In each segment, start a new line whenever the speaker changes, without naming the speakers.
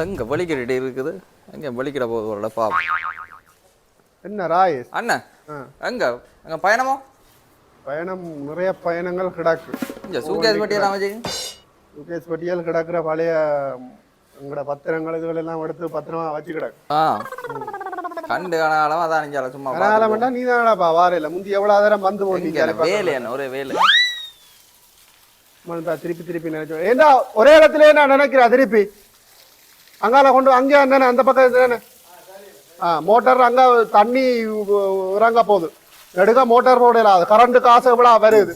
ஆள் எங்க வலிக்கிட்டு இருக்குது? எங்க வலிக்கிட போகுது ஒரு பாவம்.
என்ன ராயேஷ்
அண்ணன். எங்க? எங்க பயணமோ?
பயணம் நிறைய பயணங்கள் கிடக்கு.
இங்க சூக்கேஸ் பட்டியெல்லாம் வச்சு
யூகேஸ் பட்டியல் கிடக்குற பழைய எங்களோட பத்திரங்கள் இதுகள் எல்லாம் எடுத்து பத்திரமா வச்சு கிடக்கு.
ஆ. கண்டு காணாலும் அதான் நெஞ்சால சும்மா
வேண்டாம் நீ தானடாப்பா வாரையில முந்தி எவ்வளவு நேரம் வந்து
போ. இங்க என்ன
போட்டீங்க
வேலை என்ன? ஒரே வேலை.
மனுதா திருப்பி திருப்பி நினைச்சோம் ஏண்டா ஒரே இடத்துல நான் நினைக்கிறேன் திருப்பி? அங்கால கொண்டு அங்கே தானே அந்த பக்கம் தானே ஆ மோட்டார் அங்க தண்ணி இறங்க போகுது. நெடுக மோட்டார் போடல அது கரண்ட் காசு இவ்வளோ வருது.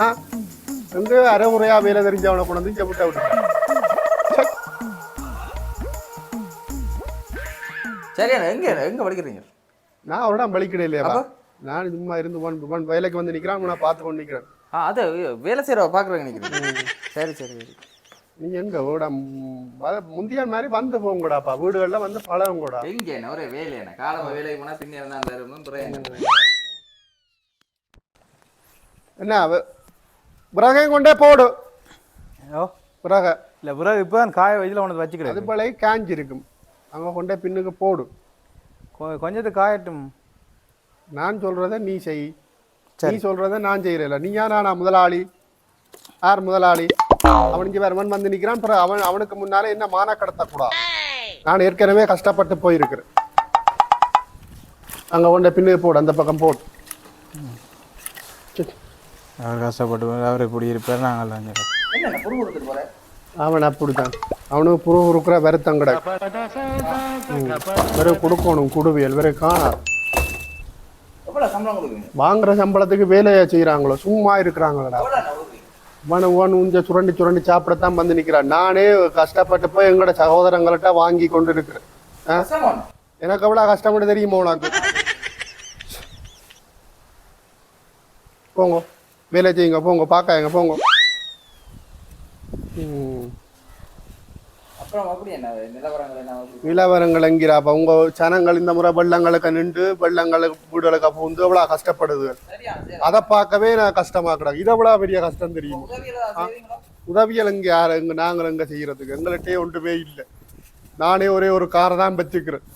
ஆ எங்க அரைமுறையா வேலை தெரிஞ்சவனை கொண்டு வந்து இங்கே விட்ட விட்டு
சரி. அண்ணா எங்க எங்க படிக்கிறீங்க?
நான் பலிக்கிட இல்லையாப்பா
அப்ப?
நான் சும்மா இருந்து ஒன் ஒன் வேலைக்கு வந்து நிற்கிறான் நான் பார்த்து கொண்டு நிற்கிறேன்
ஆ அது வேலை செய்யற பாக்குறேன் நினைக்கிறேன் சரி சரி சரி.
நீங்க எங்க வீட முந்திய மாதிரி வந்து போங்கடாப்பா. வீடுகள்ல வந்து பழகும் கூட
எங்க என்ன? ஒரே வேலை என்ன? காலமா வேலைக்கு போனா பின்னே இருந்தா என்ன?
விறகையும் கொண்டே போடு.
ஓ
விறக.
இல்லை பிறகு இப்போ தான் காய வயதில் ஒன்று வச்சுக்கிறேன்.
அது போல காஞ்சி இருக்கும் அங்க கொண்டே பின்னுக்கு போடு.
கொ- கொஞ்சத்து காயட்டும்.
நான் சொல்றத நீ செய். நீ சொல்றத நான் செய்யறல நீ யார்? நானா முதலாளி. யார் முதலாளி? அவன் இங்க வருவன் வந்து நிக்கிறான். பிறகு அவன் அவனுக்கு முன்னால என்ன மான கடத்தக்கூடாது நான் ஏற்கனவே கஷ்டப்பட்டு போயிருக்கிறேன். அங்க கொண்டே பின்னுக்கு போடு அந்த பக்கம் போடு.
அவர் கஷ்டப்பட்டு அவர் இப்படி இருப்பார் நாங்கள்
அவன் அப்படித்தான். அவனுக்கு புரு உருக்குற வருத்தம். வெறும் கொடுக்கணும் குடுவியல் வெறும் காணாது. வாங்குற சம்பளத்துக்கு வேலையை செய்யறாங்களோ சும்மா இருக்கிறாங்களடா. ஒன் உஞ்ச சுரண்டி சுரண்டி சாப்பிடத்தான் வந்து நிக்கிறான். நானே கஷ்டப்பட்டு போய் எங்களோட சகோதரங்கள்ட்ட வாங்கி கொண்டு இருக்கிறேன்? எனக்கு எவ்வளவு கஷ்டப்பட்டு தெரியுமா உனக்கு? போங்க. வேலை செய்யுங்க போங்க. பார்க்காங்க போங்க ம்.
அப்புறம் அப்படி என்ன நிலவரங்கள்?
நிலவரங்கள் என்கிறாப்ப உங்க ஜனங்கள் இந்த முறை வெள்ளங்களுக்கு நின்று வெள்ளங்களுக்கு வீடுகளுக்கு புகுந்து எவ்வளவு கஷ்டப்படுது?
சரியா சரி.
அதை பார்க்கவே நான் கஷ்டமா கிடக்கு. இது எவ்வளவு பெரிய கஷ்டம் தெரியும்? உதவியல் இங்க யாரு? எங்க நாங்கள் எங்க செய்யறதுக்கு? எங்கள்கிட்டயே ஒன்றுமே இல்லை. நானே ஒரே ஒரு காரை தான் வச்சுக்கிறேன்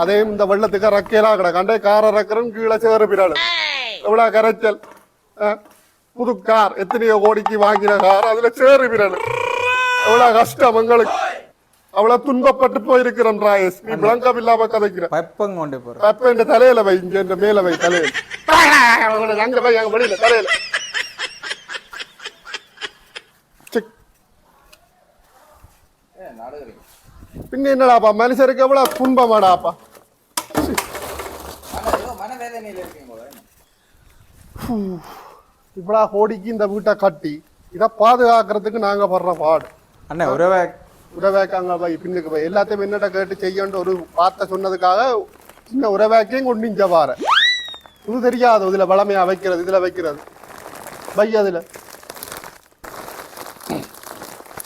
அதே இந்த வெள்ளத்துக்கு ரக்கையெல்லாம் கிடக்கு. அண்டே காரை ரக்கிறேன் கீழே சேறு பிறாள் எவ்வளவு கரைச்சல்? புது கார். எத்தனையோ கோடிக்கு வாங்கின கார். அதுல சேறு பிறாள் எவ்வளவு கஷ்டம் எங்களுக்கு. அவ்வளவு துன்பப்பட்டு போயிருக்கிறோம் ராயஸ். நீ விளங்கம் இல்லாம கதைக்கிற.
பைப்பங்க கொண்டு போகிறோம்
அப்ப இந்த தலையில வை இங்க இந்த மேல வை தலையில. அங்க வை அங்க வெளியில தலையில. பின்ன என்னடாப்பா மனுஷருக்கு எவ்வளவு துன்பமாடாப்பா? இவ்வளவு கோடிக்கு இந்த வீட்டை கட்டி இதை பாதுகாக்கிறதுக்கு நாங்க படுற பாடு.
அண்ணே உறவை
உறவேக்காங்க வை பின்னுக்கு வை எல்லாத்தையும் என்னட்ட கேட்டு செய்யன்ற ஒரு வார்த்தை சொன்னதுக்காக சின்ன உறவேக்கையும் கொண்டு வார. இது தெரியாது இதுல வளமையா வைக்கிறது இதுல வைக்கிறது. வை அதுல.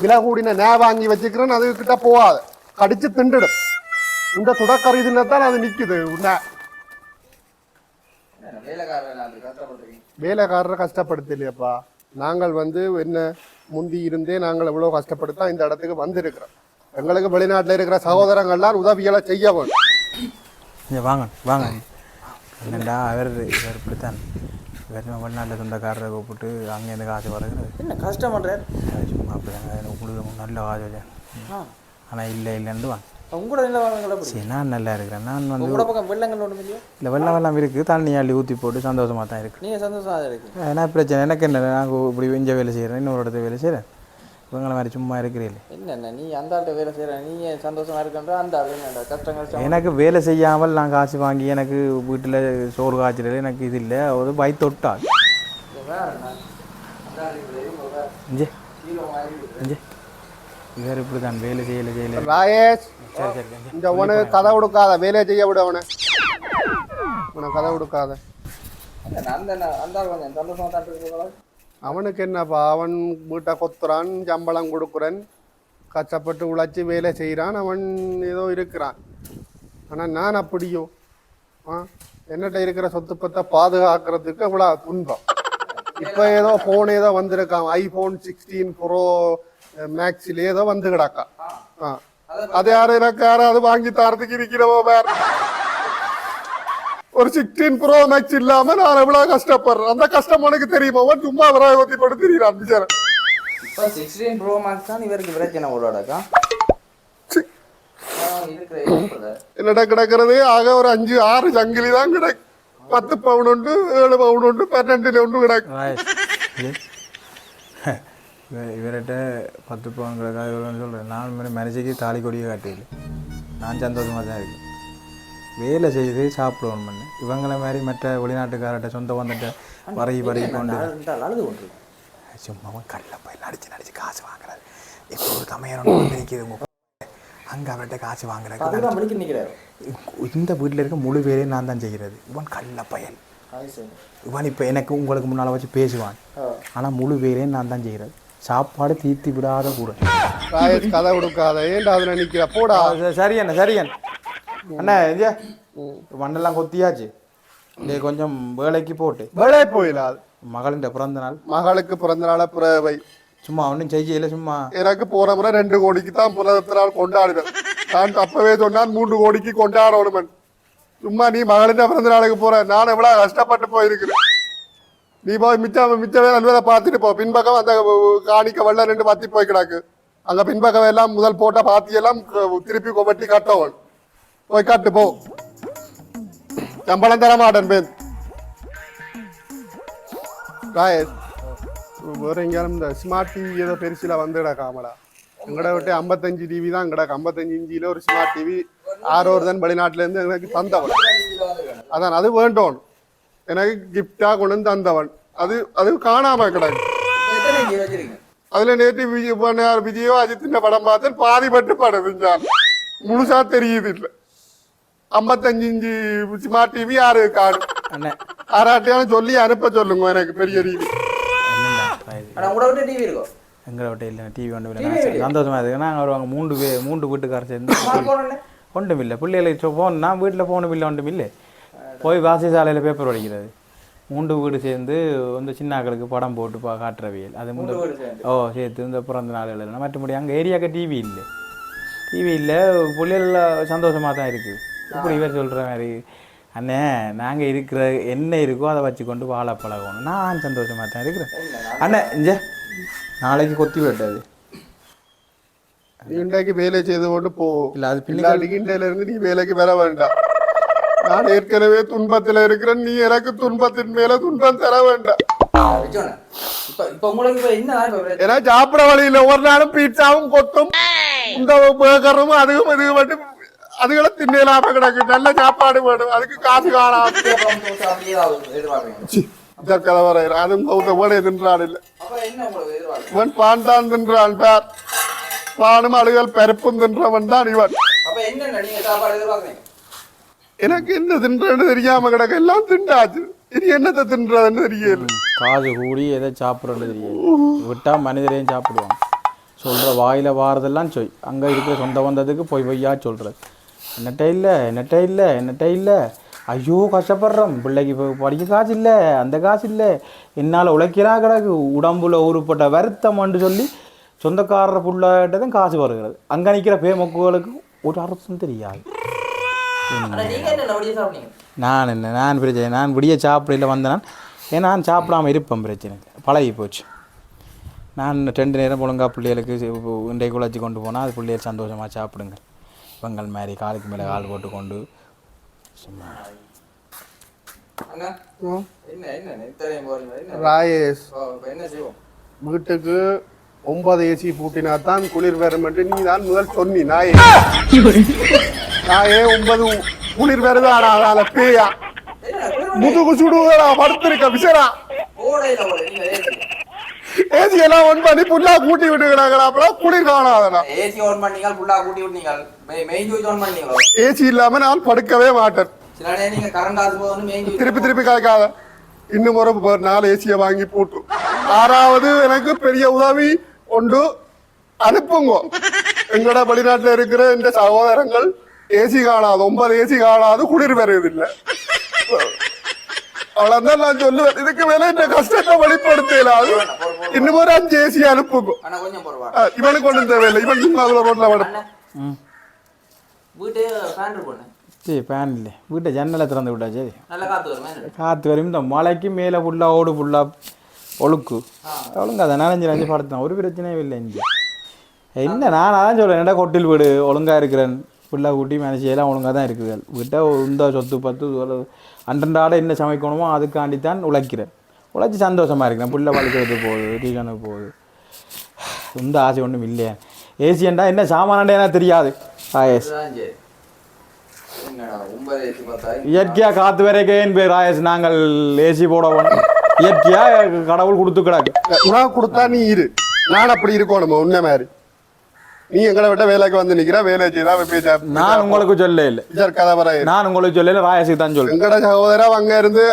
விலை கூடின நே வாங்கி வச்சுக்கிறேன்னு அது கிட்ட போகாத. கடிச்சு திண்டுடும் இந்த துடக்கறி தான் அது நிக்குது நே.
என்ன, வேலைக்காரர் எல்லாம் அப்படி கஷ்டப்படுறீங்க
வேலைக்காரரை கஷ்டப்படுத்தலையப்பா. நாங்கள் வந்து என்ன முந்தி இருந்தே நாங்கள் எவ்வளவு கஷ்டப்பட்டு இந்த இடத்துக்கு வந்திருக்கிறோம். எங்களுக்கு வெளிநாட்டுல இருக்கிற சகோதரங்கள்லாம் உதவிகளை செய்ய வேணும்
இங்கே வாங்க வாங்க. என்னண்டா அவர் இவர் இப்படித்தான். இவர் வெளிநாட்டில் சொந்தக்காரரை கூப்பிட்டு அங்கேருந்து காசு வருகிறது
என்ன கஷ்டம் பண்றாரு?
அது சும்மா அப்படிதாங்க எனக்கு கொடுக்க நல்ல காசு ஆனால் இல்லை இல்லைன்னு வாங்க
உங்களோட நிலவரங்கள்
சரி நான் நல்லா இருக்கிறேன். நான் வந்து
உங்களோட பக்கம் வெள்ளங்கள் ஒன்றும் இல்லையா?
இல்லை வெள்ளம் வெள்ளம் இருக்குது. தண்ணி அள்ளி ஊற்றி போட்டு சந்தோஷமாக தான் இருக்கு.
நீங்க சந்தோஷமா தான் இருக்கீங்க.
என்ன பிரச்சனை எனக்கு என்ன? நான் இப்படி இங்கே வேலை செய்கிறேன் இன்னொரு இடத்துல வேலை செய்கிறேன் இவங்கள மாதிரி சும்மா இருக்கிறீங்களே.
என்னென்ன நீ அந்த ஆள்கிட்ட வேலை செய்யற நீ சந்தோஷமா இருக்கின்ற அந்த ஆள் என்ன? கஷ்டம் கஷ்டம்
எனக்கு வேலை செய்யாமல் நான் காசு வாங்கி எனக்கு வீட்டில் சோறு காய்ச்சல எனக்கு இது இல்லை. ஒரு பை இஞ்சே இவர் இப்படி தான் வேலை செய்யலை செய்யலை.
ராயேஷ். இந்த உனக்கு கதை கொடுக்காத. வேலையை செய்ய விட அவனை. உனக்கு கதை கொடுக்காத. அவனுக்கு என்னப்பா? அவன் வீட்டை கொத்துறான் சம்பளம் கொடுக்குறான். கஷ்டப்பட்டு உழைச்சி வேலை செய்கிறான் அவன் ஏதோ இருக்கிறான். ஆனால் நான் அப்படியோ? ஆ? என்னட்ட இருக்கிற சொத்து பத்தை பாதுகாக்கிறதுக்கு அவ்வளோ துன்பம். இப்போ ஏதோ ஃபோன் ஏதோ வந்திருக்கான். ஐஃபோன் சிக்ஸ்டீன் ப்ரோ மேக்ஸில் ஏதோ வந்து கிடக்கா ஆ. அது யாரு எனக்கு யாராவது வாங்கி தரதுக்கு இருக்கிறவோ வேற ஒரு சிக்ஸ்டீன் ப்ரோ மேக்ஸ் இல்லாம நான் எவ்வளவு கஷ்டப்படுறேன் அந்த கஷ்டம் உனக்கு தெரியுமா அவன் சும்மா விராக ஒத்தி போட்டு தெரியுறான் பிச்சாரன்
இப்போ சிக்ஸ்டீன் ப்ரோ மேக்ஸ் தான் இவருக்கு பிரச்சனை உள்ளடக்கா.
என்னடா கிடக்கிறது ஆக ஒரு அஞ்சு ஆறு சங்கிலி தான் கிடக்கு பத்து பவுன் உண்டு ஏழு பவுன் உண்டு பன்னெண்டுல உண்டு கிடக்கு
ராயஸ் இது இவ- இவர்கிட்ட பத்து பவுன்களுக்காக இவ்வளோன்னு சொல்கிறேன் நான் மாதிரி மனுஷிக்கு தாலி கொடியை காட்டியில்லை நான் சந்தோஷமாக தான் இருக்கேன். வேலை செய்து சாப்பிடுவோம் பண்ணு இவங்கள மாதிரி மற்ற வெளிநாட்டுக்காரர்கிட்ட சொந்த வந்துட்டு வரைகி வரைகி கொண்டு
இருந்தால் அழுது கொண்டு
சும்மா கல்ல போய் நடிச்சு நடிச்சு காசு வாங்குறாரு. இப்போ ஒரு தமையன் ஒன்று நிற்கிது அங்கே அவர்கிட்ட காசு வாங்குறாரு இந்த வீட்டில் இருக்க முழு வேலையும் நான் தான் செய்கிறது இவன் கள்ள பயன் இவன் இப்போ எனக்கு உங்களுக்கு முன்னால் வச்சு பேசுவான். ஆனால் முழு வேலையும் நான் தான் செய்கிறது சாப்பாடு தீர்த்தி விடாத கூட.
கதை கொடுக்காத ஏன்டா அதுல நிக்கிற? போடா.
சரி அண்ணா சரி அண்ணா அண்ணா ஐயா மண்ணெல்லாம் கொத்தியாச்சு. இது கொஞ்சம் வேலைக்கு போட்டு.
வேலை போயிடாது.
மகளின் பிறந்த நாள்.
மகளுக்கு பிறந்த நாள பிறவை.
சும்மா ஒன்றும் செய்யல சும்மா.
எனக்கு போற முறை ரெண்டு கோடிக்கு தான் பிறந்த நாள் கொண்டாடினேன் நான் அப்பவே சொன்னான் மூன்று கோடிக்கு கொண்டாடணும் சும்மா நீ மகளின் பிறந்த நாளுக்கு போற. நான் எவ்வளவு கஷ்டப்பட்டு போயிருக்கிறேன். நீ போய் மிச்சம் மிச்சமே வேலை பார்த்துட்டு போ. பின்பக்கம் அந்த காணிக்க வெள்ள ரெண்டு பத்தி போய் கிடக்கு. அங்க பின்பக்கம் எல்லாம் முதல் போட்ட பாத்தி எல்லாம் திருப்பி கொவட்டி கட்டவன் போய் கட்டு போ. சம்பளம் தர மாட்டேன் பேன் வேற எங்கேயாலும் இந்த ஸ்மார்ட் டிவி ஏதோ பெருசில் வந்துடா காமடா எங்கட விட்டு ஐம்பத்தஞ்சு டிவி தான் கிடக்கு. ஐம்பத்தஞ்சு இஞ்சியில் ஒரு ஸ்மார்ட் டிவி ஆறு ஒரு தான் வெளிநாட்டுல இருந்து எனக்கு தந்தவன். அதான் அது வேண்டும் எனக்கு கிஃப்டா கொண்டு வந்து தந்தவன். அது அது காணாம கிடக்கு. அதுல நேற்று விஜய் பண்ணார் விஜயோ அஜித்தின் படம் பார்த்தேன். பாதி பட்டு படம் செஞ்சான் முழுசா தெரியுது இல்ல. ஐம்பத்தஞ்சு இஞ்சி ஸ்மார்ட் டிவி யாரு
அண்ணே.
ஆராட்டியாலும் சொல்லி அனுப்ப சொல்லுங்க எனக்கு பெரிய டிவி
இருக்கும்
எங்களை விட்ட இல்லை. டிவி ஒன்று இல்லை சந்தோஷமாக இருக்கு. நாங்கள் வருவாங்க மூன்று பே மூன்று வீட்டுக்காரர் சேர்ந்து.
போன்
ஒன்றும் இல்லை பிள்ளைகளுக்கு ஃபோன் நான் வீட்டில் ஃபோனும் இல்லை ஒன்றும் இல்லை போய் வாசி சாலையில் பேப்பர் படிக்கிறது. மூன்று வீடு சேர்ந்து இந்த சின்னாக்களுக்கு படம் போட்டு பா காட்டுறவியல். அது மூன்று. ஓ சேர்த்து இந்த பிறந்த நாள் மற்றபடி அங்கே ஏரியாவுக்கு டிவி இல்லை. டிவி இல்லை பிள்ளைகள் சந்தோஷமாக தான் இருக்குது இப்படி இவர் சொல்கிற மாதிரி அண்ணே நாங்கள் இருக்கிற என்ன இருக்கோ அதை வச்சு கொண்டு வாழ பழகணும். நான் சந்தோஷமாக தான் இருக்கிறேன். அண்ணே இஞ்சே நாளைக்கு கொத்தி விட்டாது
நீ இன்றைக்கு வேலை செய்து கொண்டு போ.
இல்லை அது
இன்றையில இருந்து நீ வேலைக்கு வர வேண்டாம். நான் ஏற்கனவே துன்பத்துல இருக்கிறேன். நீ எனக்கு துன்பத்தின் மேல துன்பம் தர வேண்டாம்? ஏன்னா சாப்பிட வழியில ஒரு நாளும் பீட்சாவும் கொத்தும் இந்த பேக்கரும் அதுவும் இதுவும் மட்டும் அதுகளை தின்னலாம கிடக்கு. நல்ல சாப்பாடு வேணும். அதுக்கு காசு காணாது வர அதுவும் கௌத வேலை தின்றான் இல்லை. இவன் பான் தான் தின்றான் பேர் பானும் அழுகல் பருப்பும் தின்றவன் தான் இவன்
அப்போ என்னென்ன நீங்கள் சாப்பாடு எதிர்பார்க்குறீங்க
எனக்கு என்ன தின்றன்னு தெரியாம கிடக்கு. எல்லாம் திண்டாச்சு. இனி என்னத்தை தின்றதுன்னு தெரியல.
காசு கூடி எதை சாப்பிட்றது தெரியாது விட்டால் மனிதரையும் சாப்பிடுவாங்க சொல்கிற வாயில் வாரதெல்லாம் சொய் அங்கே இருக்கிற சொந்த வந்ததுக்கு பொய் பொய்யா சொல்கிறது என்னட்ட இல்லை என்னட்ட இல்லை என்னட்ட இல்லை. ஐயோ கஷ்டப்படுறோம். பிள்ளைக்கு இப்போ படிக்க காசு இல்லை அந்த காசு இல்லை. என்னால் உழைக்கிறா கிடக்கு. உடம்புல உருப்பட்ட வருத்தம்னு சொல்லி சொந்தக்காரர் புள்ளாயிட்டதும் காசு வருகிறது. அங்கே நிற்கிற பேமக்குகளுக்கு ஒரு அரசும் தெரியாது. நான் என்ன நான் பிரச்சனை நான் விடிய சாப்பிடல வந்தேன்? ஏன்னா நான் சாப்பிடாம இருப்பேன் பிரச்சனை இல்லை. பழகி போச்சு. நான் ரெண்டு நேரம் ஒழுங்கா பிள்ளைகளுக்கு இன்றைக்கு குழச்சி கொண்டு போனால் அது பிள்ளைகள் சந்தோஷமாக சாப்பிடுங்க. இவங்கள் மாதிரி காலுக்கு மேலே கால் போட்டு கொண்டு சும்மா.
ராயேஷ் வீட்டுக்கு ஒன்பது ஏசி பூட்டினா தான் குளிர் வரும் என்று நீ தான் முதல் சொன்னி நாயே நாயே ஒன்பது குளிர் வருதாடா அதால பேயா. முதுகு சுடுவதா படுத்திருக்க விசரா
ஏசி
எல்லாம் ஒன் பண்ணி புல்லா கூட்டி விட்டுக்கிறாங்களா அப்புறம் குளிர் காணாதடா.
ஏசி ஆன் பண்ணீங்க ஃபுல்லாக கூட்டி விட்டீங்க. மெயின் ஜூஸ் ஆன் பண்ணீங்களோ
ஏசி இல்லாம நான் படுக்கவே மாட்டேன்.
சில நேரம் கரண்ட் மெயின்
திருப்பி திருப்பி காய்க்காத. இன்னும் ஒரு நாலு ஏசியை வாங்கி போட்டு. ஆறாவது எனக்கு பெரிய உதவி ஒன்று அனுப்புங்க. எங்களோட வெளிநாட்டுல இருக்கிற இந்த சகோதரங்கள் ஏசி காணாது ஒன்பது ஏசி காணாது குளிர் வருவதில்லை அவ்வளவுதான் நான் சொல்லுவேன். இதுக்கு மேல இந்த கஷ்டத்தை வெளிப்படுத்தல அது. இன்னும் ஒரு அஞ்சு ஏசி அனுப்புங்க. இவனுக்கு ஒண்ணும் தேவையில்லை. இவன் சும்மா அதுல ரோட்ல விட
அண்ணா
ம்.
வீட்டு ஃபேன் இருக்கும்
சரி ஃபேன் இல்லை. வீட்டை ஜன்னலை திறந்து விட்டா சரி.
நல்லா காத்து வருமா
காற்று வரும். இந்த மலைக்கு மேலே ஃபுல்லாக ஓடு ஃபுல்லாக ஒழுக்கு. ஒழுங்கு அதை நனைஞ்சு நனைஞ்சு படுத்தான் ஒரு பிரச்சனையும் இல்லை இங்கே. என்ன நான் அதான் சொல்கிறேன் என்னடா கொட்டில் வீடு ஒழுங்காக இருக்கிறேன். ஃபுல்லாக கூட்டி மேனேஜ் எல்லாம் ஒழுங்காக தான் இருக்குது. வீட்டை இந்த சொத்து பத்து அன்றண்டாட என்ன சமைக்கணுமோ அதுக்காண்டி தான் உழைக்கிறேன். உழைச்சி சந்தோஷமாக இருக்கிறேன். புள்ள வளர்க்குறது போகுது டீக்கனுக்கு போகுது. இந்த ஆசை ஒன்றும் இல்லையே. ஏசியன்டா என்ன சாமானண்டா தெரியாது.
பார்த்தா
இயற்கையாக காத்து வரைக்கேன் பேர் ராயேஷ் நாங்கள் ஏசி போடவும் இயற்கையாக கடவுள் கொடுத்து கிடக்கு.
உனக்கு கொடுத்தா நீ இரு. நான் அப்படி இருக்கணும் உன்ன மாதிரி. நீ எங்களை விட்ட வேலைக்கு வந்து நிக்கிற வேலை செய்தா
நான் உங்களுக்கு சொல்ல இல்லை
கதை
நான் உங்களுக்கு சொல்லல ராயேஷுக்கு தான் சொல்றேன்
எங்கட சகோதரா அங்க இருந்து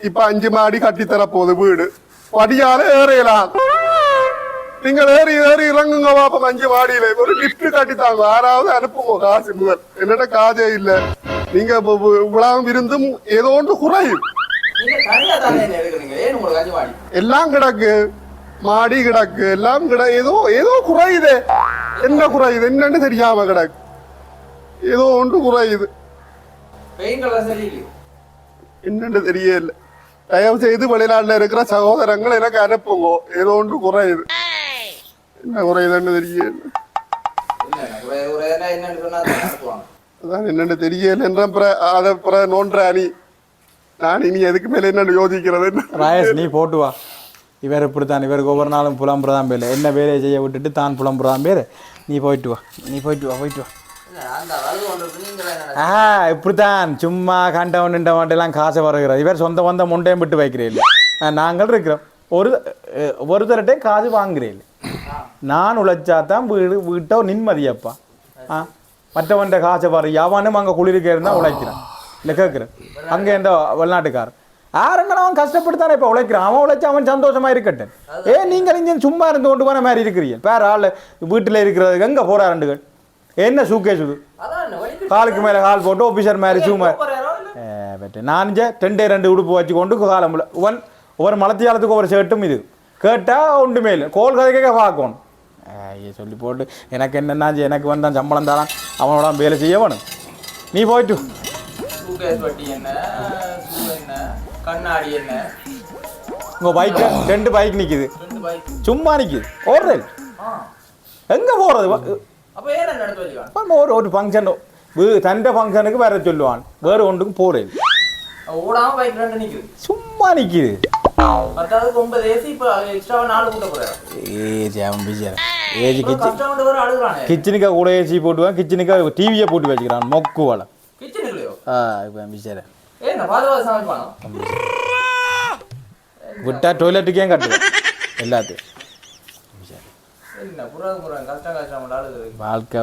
இப்ப அஞ்சு மாடி கட்டி தர போகுது வீடு. படியால ஏறியலாம் நீங்கள் ஏறி ஏறி இறங்குங்க பாப்போம் அஞ்சு மாடியில ஒரு லிப்ட் கட்டி தாங்க யாராவது அனுப்புங்க காசு முதல் என்னட்ட காசே இல்ல நீங்க இவ்வளவு இருந்தும் ஏதோ ஒன்று குறையும் எல்லாம் கிடக்கு மாடி கிடக்கு எல்லாம் கிட ஏதோ ஏதோ குறையுது என்ன குறையுது? என்னன்னு தெரியாம கிடக்கு. ஏதோ ஒன்று குறையுது.
பெயின் கலர் சரியில்லை.
என்னன்னு தெரியல. தயவு செய்து வெளிநாட்டுல இருக்கிற சகோதரங்கள் எனக்கு அனுப்புங்க. ஏதோ ஒன்று குறையுது. என்ன குறையுதுன்னு தெரியல. அதான் என்னன்னு தெரியல என்ற அதை நோன்ற அணி. நான் இனி எதுக்கு மேல என்னன்னு யோசிக்கிறது?
ராயேஷ் நீ போட்டு வா. இவர் இப்படித்தான் இவருக்கு ஒவ்வொரு நாளும் புலம்புறதான் பேர். என்ன வேலையை செய்ய விட்டுட்டு தான் புலம்புறதான் பேர். நீ போயிட்டு வா நீ போயிட்டு வா போயிட்டு வா. ஆ இப்படித்தான். சும்மா கண்டவன் நின்றவன்ட்டெல்லாம் காசை வருகிறார். இவர் சொந்த வந்த முண்டையும் விட்டு வைக்கிறேன். நாங்கள் இருக்கிறோம். ஒரு ஒருத்தர்கிட்ட காசு வாங்குறேன். நான் உழைச்சா தான் வீடு வீட்டை நிம்மதியப்பா ஆ மற்றவன்ட்ட காசை பாரு எவனும் அங்கே குளிருக்கு இருந்தால் உழைக்கிறான். இல்லை கேட்குறேன் அங்கே இந்த வெளிநாட்டுக்காரன்? யாருங்கன்னு அவன் கஷ்டப்பட்டு இப்போ உழைக்கிறான். அவன் உழைச்சு அவன் சந்தோஷமா இருக்கட்டும். ஏ நீங்கள் இங்கே சும்மா இருந்து கொண்டு போன மாதிரி இருக்கிறீங்க. பேர் ஆள் வீட்டில் இருக்கிறதுக்கு எங்கே போகிறாருண்டுகள் என்ன
என்ன வலிக்கு
காலுக்கு மேலே கால் போட்டு ஆஃபீஸர் மாதிரி சும்மா. பெற்று நான் ஜே ரெண்டே ரெண்டு உடுப்பு வச்சு கொண்டு காலம் ஒன் ஒவ்வொரு மலத்தியாலத்துக்கு ஒவ்வொரு ஷர்ட்டும் இது. கேட்டால் ஒன்றுமே இல்லை கோல் கதைக்க பார்க்கணும். ஐய சொல்லி போட்டு. எனக்கு என்னன்னா எனக்கு வந்தான் சம்பளம் தரான். அவனோட வேலை செய்ய வேணும். நீ போயிட்டு
கண்ணாடி என்ன?
ரெண்டு பைக்
ரெண்டு பைக்
சும்மா நிற்கிது ஓடுறது எங்கே
வச்சுக்கான்
ஒரு ஒரு ஃபங்க்ஷன் தண்டை ஃபங்க்ஷனுக்கு வேற சொல்லுவான். வேறு
ரெண்டு நிக்குது.
சும்மா
அழுகுறானே.
கிச்சனுக்கு கூட ஏசி போட்டுவான் கிச்சனுக்கு டிவியை போட்டு வச்சுக்கிறான் மொக்கு வாழை.
கிச்சனுக்குள்ளயோ
ஆ இப்போ விட்டா டொய்லெட்டுக்கே கட்டுவேன் எல்லாத்தையும். வாழ்க்கை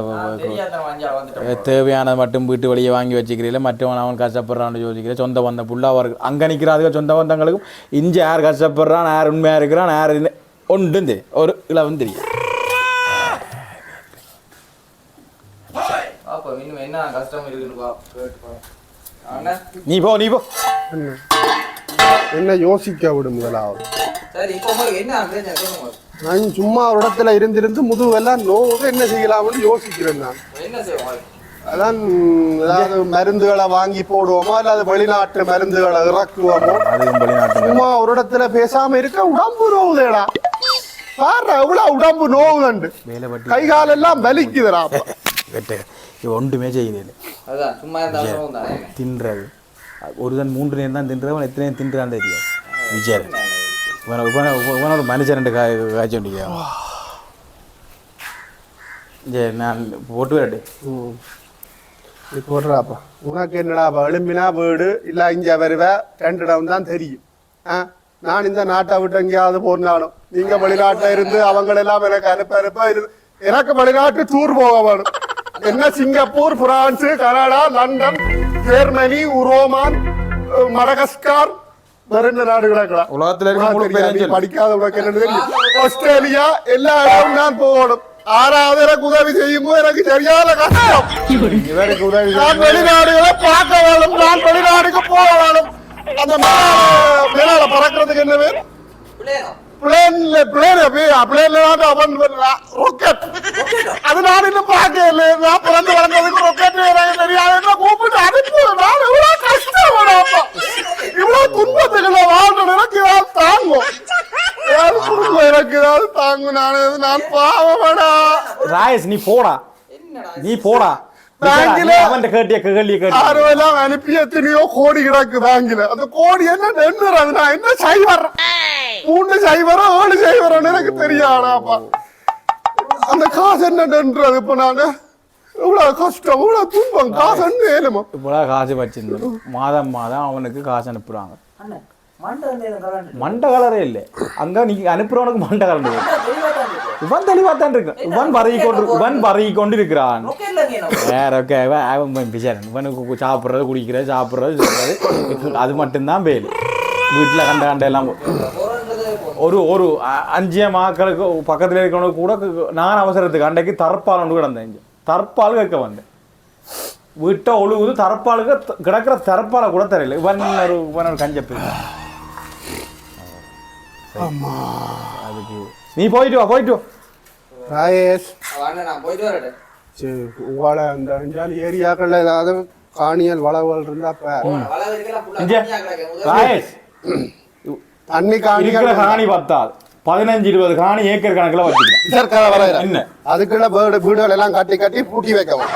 தேவையானது மட்டும் வீட்டு வெளியே வாங்கி வச்சுக்கிறீங்கள? மற்றவன் அவன் கஷ்டப்படுறான்னு யோசிக்கிறேன் சொந்த பந்த புள்ளா அவருக்கு அங்கே நிற்கிறாதுங்க சொந்த பந்தங்களுக்கும். இஞ்சி யார் கஷ்டப்படுறான்? யார் உண்மையாக இருக்கிறான்? யார் ஒன்றும் தெரியும் ஒரு இளவும் தெரியும்.
என்ன கஷ்டம் இருக்குன்னு
நீ போ நீ போ.
என்ன யோசிக்க விடு முதலாவது நான் சும்மா ஒரு இடத்துல இருந்திருந்து முதுகெல்லாம் நோவு என்ன செய்யலாம்னு யோசிக்கிறேன் நான். அதான் ஏதாவது மருந்துகளை வாங்கி போடுவோமோ அல்லது வெளிநாட்டு மருந்துகளை இறக்குவோமோ? சும்மா ஒரு இடத்துல பேசாம இருக்க உடம்பு நோவுதேடா. பாரு எவ்வளவு உடம்பு நோவுதண்டு. கை காலெல்லாம் வலிக்குதுடா
இது ஒன்றுமே செய்யல.
அதான் சும்மா இருந்தாலும் தானே
தின்றது ஒரு தன் மூன்று நேரம் தான் தின்றவன் எத்தனை நேரம் தின்றான்னு தெரியாது விஜய். இவனை இவனை இவனை ஒரு மனுஷன் ரெண்டு காய் காய்ச்சி வண்டிக்க. சரி நான் போட்டு வரட்டு
நீ போடுறாப்பா. உனக்கு என்னடாப்பா எழும்பினா வீடு இல்ல இங்க வருவ ரெண்டு இடம் தான் தெரியும். ஆ? நான் இந்த நாட்டை விட்டு எங்கேயாவது போனாலும் நீங்க வெளிநாட்டுல இருந்து அவங்களெல்லாம் எனக்கு அனுப்ப அனுப்ப இருந்து எனக்கு வெளிநாட்டு டூர் போக வேணும். என்ன Singapore France Canada London Germany உரோமான் Madagascar வேற என்ன நாடுகளா
உலகத்துல இருக்க.
படிக்காத உனக்கு என்ன தெரியும். ஆஸ்திரேலியா எல்லா இடமும் நான் போகணும் ஆறாவது எனக்கு உதவி செய்யும் போது எனக்கு சரியான கஷ்டம்
இவருக்கு உதவி
நான் வெளிநாடுகளை பார்க்க வேணும் நான் வெளிநாடுக்கு போக வேணும் அந்த மேலால மேலால பறக்கிறதுக்கு என்ன பேர் பிளேன்ல பிளேன் பிளேன்ல அவன் ராக்கெட் அது நான் இன்னும் பார்க்கல நான் பிறந்து வளர்ந்ததுக்கு ராக்கெட் தெரியாது. கூப்பிட்டு அனுப்பு. நான் இவ்வளவு கஷ்டப்பட அப்பா. இவ்வளவு துன்பத்துக்குள்ள வாழ்ற எனக்கு ஏதாவது தாங்கும். எனக்கு ஏதாவது தாங்கும். நான் நான் பாவமடா
ராயஸ் நீ போடா. நீ போடா.
அனுப்பி எத்தனையோ கோடி கிடக்கு பேங்கில அந்த கோடி என்ன நெண்ணுறது நான் என்ன சைவர் மூணு சைவரோ ஏழு சைவரோன்னு எனக்கு தெரியாடாப்பா அந்த காசு என்ன நென்றது இப்ப நானு இவ்வளவு கஷ்டம் இவ்வளவு துன்பம் காசு என்ன ஏழுமா
இவ்வளவு காசு வச்சிருந்தோம் மாதம் மாதம் அவனுக்கு காசு அனுப்புறாங்க.
மண்டை
கலரே இல்லை. அங்க நீங்க அனுப்புறவனுக்கு மண்டை போகுது. இவன் தெளிவா தான் இருக்கான் இவன் பரகி கொண்டு இவன் பரகி கொண்டு இருக்கிறான் வேற ஓகே அவன் பிசாரன் இவனுக்கு சாப்பிடுறது குடிக்கிறது சாப்பிடுறது சொல்றது அது மட்டும்தான் வேலு. வீட்டுல கண்ட கண்ட எல்லாம் ஒரு ஒரு அஞ்சு மாக்களுக்கு பக்கத்துல இருக்கவனுக்கு கூட நான் அவசரத்துக்கு அன்றைக்கு தற்பால் ஒன்று கிடந்தேன் இங்க தற்பால் கேட்க வந்தேன் வீட்டை ஒழுகுது தற்பாலுக்கு கிடக்கிற தற்பாலை கூட தெரியல இவன் ஒரு இவன் ஒரு கஞ்ச பிள்ளை. அதுக்கு நீ போயிட்டு வா போயிட்டு வா
ராயேஷ் சரி உங்களை அந்த அஞ்சாலி ஏரியாக்கள்ல ஏதாவது காணியல் வளவுகள் இருந்தா
ராயேஷ்
தண்ணி காணிகள்
காணி பத்தாது பதினஞ்சு இருபது காணி ஏக்கர் கணக்குல வச்சுக்கலாம். என்ன?
அதுக்குள்ள வீடு வீடுகள் எல்லாம் கட்டி கட்டி பூட்டி வைக்கவும்.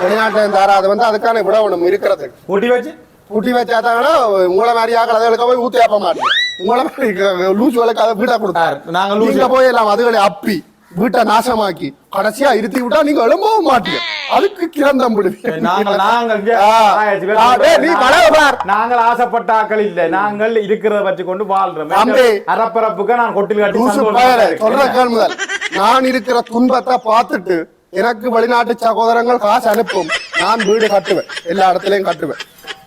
வெளிநாட்டுல இருந்தாரா அது வந்து அதுக்கான விட ஒண்ணு இருக்கிறதுக்கு.
கூட்டி வச்சு?
பூட்டி வச்சாதாங்கன்னா உங்களை மாதிரி ஆக்கள் அதுகளுக்கு போய் ஊத்தி ஏப்ப மாட்டேன். உங்களை மாதிரி லூஸ் வேலைக்கு அதை வீட்டை கொடுத்தாரு.
நாங்க
நீங்க
லூசு.
போய் எல்லாம் அதுகளை அப்பி. வீட்டை நாசமாக்கி கடைசியா இருத்தி விட்டா நீங்க எழும்பவும் மாட்டீங்க. அதுக்கு பிடிப்பீங்க
நாங்கள் ஆசைப்பட்ட ஆக்கள் இல்ல. நாங்கள் இருக்கிறத வச்சு கொண்டு வாழ்றோம்.
தம்பி.
அறப்பரப்புக்கு நான் கொட்டில் கட்டி.
சொல்ற நான் இருக்கிற துன்பத்தை பார்த்துட்டு எனக்கு வெளிநாட்டு சகோதரங்கள் காசு அனுப்பும். நான் வீடு கட்டுவேன். எல்லா இடத்துலயும் கட்டுவேன்.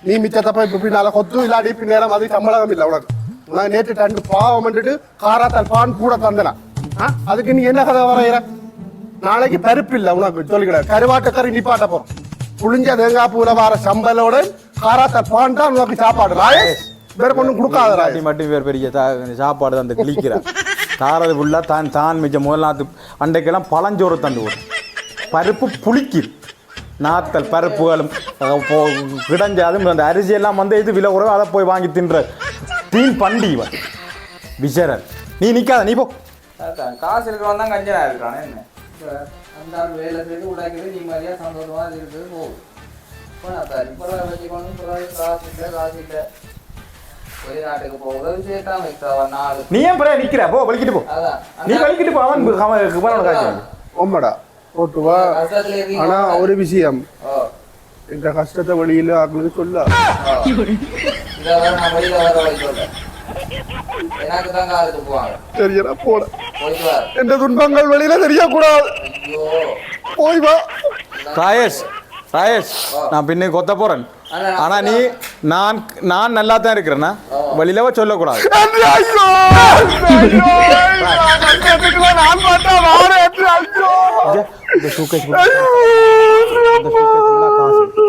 நீ மிச்சத்தை போய் பின்னால கொத்து இல்லாடி பின்னேரம் அது சம்பளம் இல்லை உனக்கு. நான் நேற்று ரெண்டு பாவம் பண்ணிட்டு காராத்தால் பான் கூட தந்தனா. அதுக்கு நீ என்ன கதை வரைகிற நாளைக்கு பருப்பு இல்ல உனக்கு சொல்லிக்கிற கருவாட்டு கறி நிப்பாட்ட போறோம் புளிஞ்ச தேங்காய் பூல வர சம்பலோட காராத்தால் பான் தான் உனக்கு சாப்பாடு. ராயேஷ் வேற ஒண்ணும் கொடுக்காத ராயேஷ்
பாட்டி மட்டும் பேர் பெரிய சாப்பாடு அந்த கிளிக்கிறார் தாரது ஃபுல்லாக தான் தான் மிச்ச முதல் நாத்து அன்றைக்கெல்லாம் பழஞ்சோறு தண்டு வரும் பருப்பு புளிக்குது நாத்தல் பருப்புகளும் அஹ், போ- கிடஞ்ச அதுவும் அந்த அரிசி எல்லாம் வந்து இது விலை குறைவு அதை போய் வாங்கி தின்ற. தீன் பண்டி இவன். விசரன். நீ நிக்காத நீ போ.
அதான், காசு இருக்கிறவன் தான் கஞ்சனா இருக்கிறான் என்ன? இப்ப அந்த ஆள் வேலை செய்து உடாக்கிறது நீ மாதிரியா சந்தோஷமா இருக்குது போகுது போனாத்தாரு இப்போ வச்சுக்கணும் காசு இல்லை காசு இல்லை. வெளிநாட்டுக்கு போகுது சேர்த்தாம வைக்கிறவா நாலு.
நீ ஏன் பிறகு நிக்கிற போ வலிக்கிட்டு போ.
அதான்
நீ வலிக்கிட்டு போ அவன் அவன்
இருக்கீங்க
ஆனா ஒரு விஷயம். இந்த கஷ்டத்தை வெளியில ஆக்களுக்கு சொல்ல.
இதை வர
எந்த துன்பங்கள் வெளியில தெரியக்கூடாது. போய் வா.
ராயேஷ் ராயேஷ் நான் பின்ன கொத்த போறேன். ஆனா நீ நான் நான் நல்லா தான் இருக்கிறேன்னா வெளியில சொல்லக்கூடாது.
என்று பார்த்தா என்று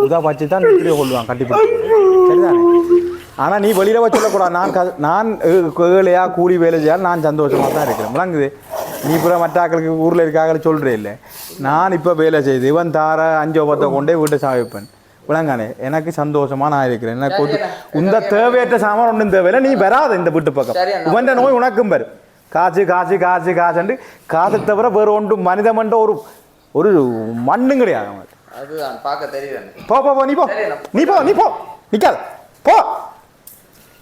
உதா வச்சு தான் இப்படியே கொள்ளுவான் கண்டிப்பா. சரிதானே? ஆனா நீ வெளியில போய் சொல்லக்கூடாது. நான் க- நான் ஏ- ஏழையா கூலி வேலை செய்யால் நான் சந்தோஷமா தான் இருக்கிறேன். விளங்குது? நீ இப்போ மற்ற ஆக்களுக்கு ஊர்ல இருக்காக சொல்றே இல்லை. நான் இப்ப வேலை செய்து இவன் தார அஞ்சோ பத்தை கொண்டே வீட்டை சாவிப்பேன் விளங்கானே எனக்கு சந்தோஷமா நான் இருக்கிறேன். எனக்கு இந்த தேவையற்ற சாமான் ஒன்றும் தேவையில்லை. நீ வராத இந்த வீட்டு பக்கம். இவன் நோய் உனக்கும் வரும். காசு காசு காசு காசுண்டு காசை தவிர வேற ஒன்றும் மனிதமன்ற ஒரு ஒரு மண்ணும் கிடையாது.
அதுதான் பார்க்க எனக்கு.
போ போ போ நீ போ. நீ போ நீ போ. நிக்காத. போ.